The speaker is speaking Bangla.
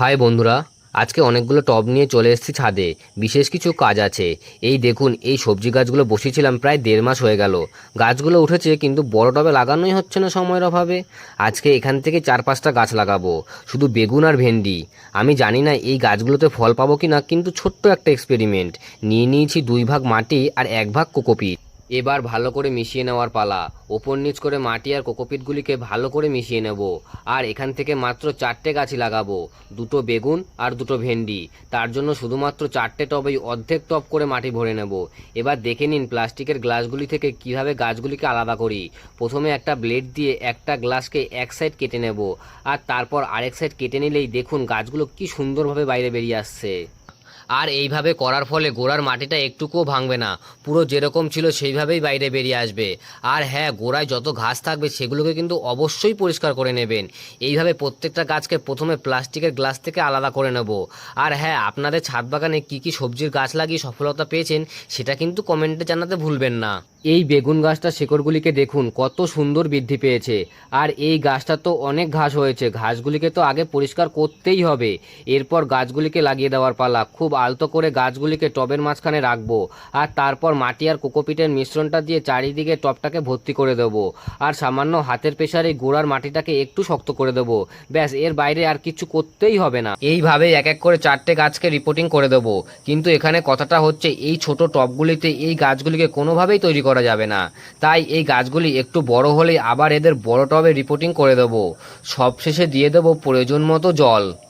হাই বন্ধুরা, আজকে অনেকগুলো টব নিয়ে চলে এসেছি ছাদে, বিশেষ কিছু কাজ আছে। এই দেখুন, এই সবজি গাছগুলো বসিয়েছিলাম প্রায় দেড় মাস হয়ে গেল। গাছগুলো উঠেছে, কিন্তু বড় টবে লাগানোই হচ্ছে না সময়ের অভাবে। আজকে এখান থেকে চার পাঁচটা গাছ লাগাবো, শুধু বেগুন আর ভেন্ডি। আমি জানি না এই গাছগুলোতে ফল পাবো কি না কিন্তু ছোট্ট একটা এক্সপেরিমেন্ট নিয়ে নিয়েছি দুই ভাগ মাটি আর এক ভাগ কোকোপিট। এবার ভালো করে মিশিয়ে নেওয়ার পালা। ওপর নিচ করে মাটি আর কোকোপিটগুলিকে ভালো করে মিশিয়ে নেব। আর এখান থেকে মাত্র চারটে গাছই লাগাবো, দুটো বেগুন আর দুটো ভেন্ডি। তার জন্য শুধুমাত্র চারটে টবেই অর্ধেক টপ করে মাটি ভরে নেব। এবার দেখে নিন প্লাস্টিকের গ্লাসগুলি থেকে কীভাবে গাছগুলিকে আলাদা করি। প্রথমে একটা ব্লেড দিয়ে একটা গ্লাসকে এক সাইড কেটে নেব। আর তারপর আরেক সাইড কেটে নিলেই দেখুন গাছগুলো কি সুন্দরভাবে বাইরে বেরিয়ে আসছে। আর এইভাবে করার ফলে গোড়ার মাটিটা একটুকুও ভাঙবে না। পুরো যেরকম ছিল সেইভাবেই বাইরে বেরিয়ে আসবে। আর হ্যাঁ গোড়ায় যত ঘাস থাকবে সেগুলোকে কিন্তু অবশ্যই পরিষ্কার করে নেবেন। এইভাবে প্রত্যেকটা গাছকে প্রথমে প্লাস্টিকের গ্লাস থেকে আলাদা করে নেব। আর হ্যাঁ আপনাদের ছাদ বাগানে কী কী সবজির গাছ লাগিয়ে সফলতা পেয়েছেন সেটা কিন্তু কমেন্টে জানাতে ভুলবেন না। এই বেগুন গাছটা শেকড়গুলিকে দেখুন, কত সুন্দর বৃদ্ধি পেয়েছে। আর এই গাছটা তো অনেক ঘাস হয়েছে, ঘাসগুলিকে তো আগে পরিষ্কার করতেই হবে। এরপর গাছগুলিকে লাগিয়ে দেওয়ার পালা, খুব আলতো করে গাছগুলিকে টবের মাঝখানে রাখব। আর তারপর মাটি আর কোকোপিটের মিশ্রণটা দিয়ে চারিদিকে টবটাকে ভর্তি করে দেবো। আর সামান্য হাতের পেশারে গোড়ার মাটিটাকে একটু শক্ত করে দেবো। ব্যাস, এর বাইরে আর কিছু করতেই হবে না। এইভাবে এক এক করে চারটে গাছকে রিপোর্টিং করে দেবো। কিন্তু এখানে কথাটা হচ্ছে, এই ছোট টবগুলিতে এই গাছগুলিকে কোনোভাবেই তৈরি করা যাবে না। তাই এই গাছগুলি একটু বড় হলেই আবার এদের বড় টবে রিপোর্টিং করে দেবো। সবশেষে দিয়ে দেবো প্রয়োজন মতো জল।